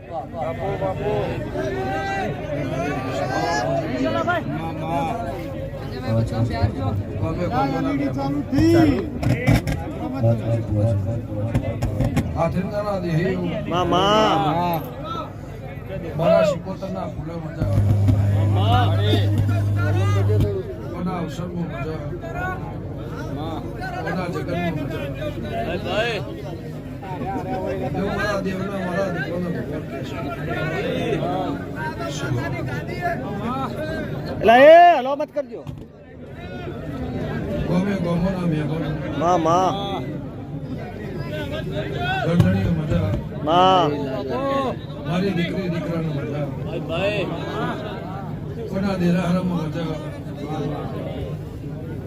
બાપુ બાપુ ચલો ભાઈ મામા. મારા શિકોતર ના ફૂલે મજા એટલે એ હલો મત કરજો. ગમે મજા. મારી દીકરી દીકરાનો મજા. કોના દેરાહારામાં મજા.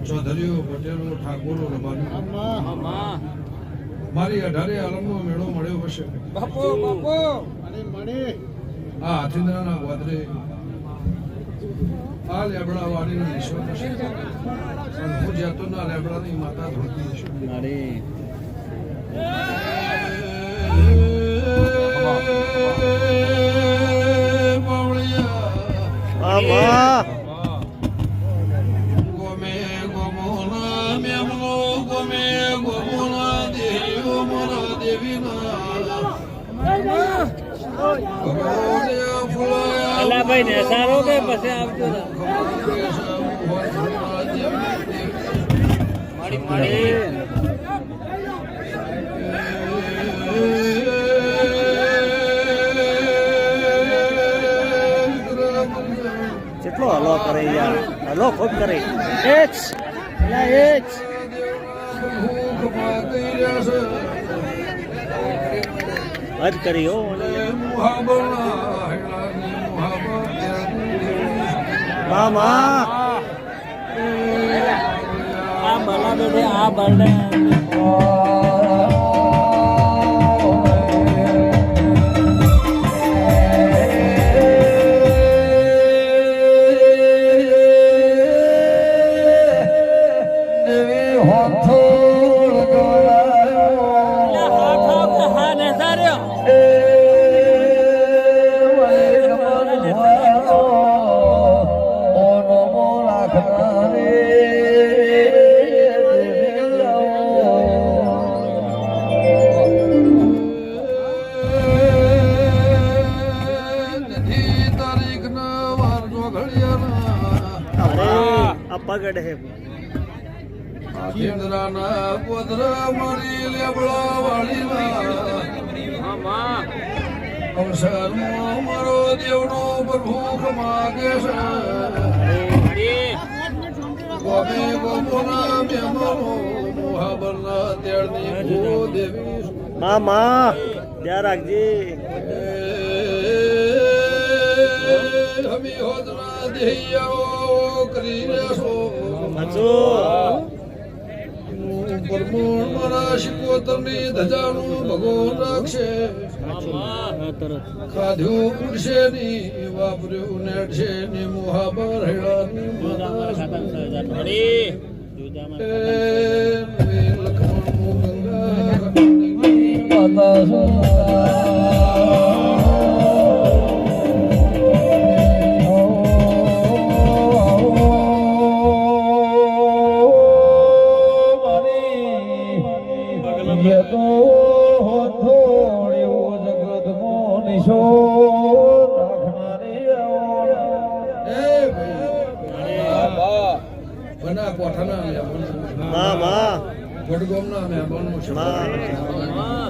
ચૌધરીઓ પટેલો ઠાકોરો રમાનું મારી અઢારે આલમનો મેળો મળ્યો હશે. આ હાથીદારના વાદરે આ લેબડા વાળીનો ઈશ્વર હશે હું જેતોના લેબડાની માતા ધોતી હશે મામા અલા ભાઈ ને સારો કે પછી આવજો કેટલો હલો કરે યાર? હલો ખૂબ કરે. એચ એચ હદ કરી હો મામા આ બલા બેઠે આ બરડે પગડ હે. કેન્દ્રના પોદરા મારી વાળીના અવસરમાં મારો દેવનો પ્રભુખ માગે છે ગોમે ગોમોના મેમનો મોહાબરના તેડની ભૂ દેવી મામા ધ્યાન રાખજે. હમી હોદના દેહિયાઓ કરી હજુ પરમોણ મારા શિકોતરની ધજાનું ભગવાન રાખશે ખાધ્યું ઉડશે ની વાપર્યું નેડશે ની મુહાબર વડગામના મહેમાનો છે. મા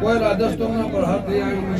કોઈ રાજસ્થાનના પર હાથ તરફથી આવ્યું.